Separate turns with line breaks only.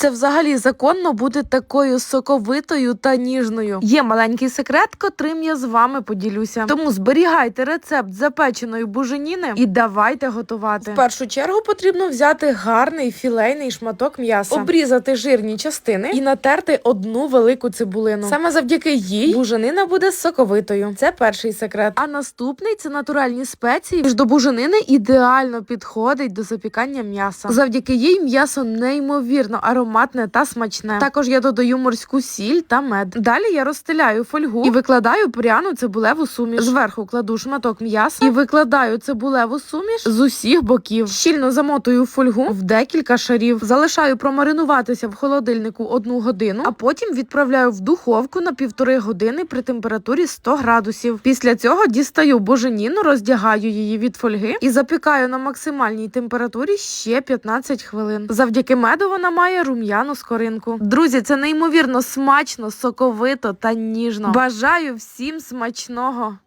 Це взагалі законно бути такою соковитою та ніжною. Є маленький секрет, котрим я з вами поділюся. Тому зберігайте рецепт запеченої буженіни і давайте готувати. В першу чергу потрібно взяти гарний філейний шматок м'яса, обрізати жирні частини і натерти одну велику цибулину. Саме завдяки їй буженина буде соковитою. Це перший секрет. А наступний це натуральні спеції. Тож до буженини ідеально підходить до запікання м'яса. Завдяки їй м'ясо неймовірно ароматне та смачне. Також я додаю морську сіль та мед. Далі я розстеляю фольгу і викладаю пряну цибулеву суміш. Зверху кладу шматок м'яса і викладаю цибулеву суміш з усіх боків. Щільно замотую фольгу в декілька шарів. Залишаю промаринуватися в холодильнику одну годину, а потім відправляю в духовку на півтори години при температурі 100 градусів. Після цього дістаю боженіну, роздягаю її від фольги і запікаю на максимальній температурі ще 15 хвилин. Завдяки меду вона має рум'яну скоринку. Друзі, це неймовірно смачно, соковито та ніжно. Бажаю всім смачного!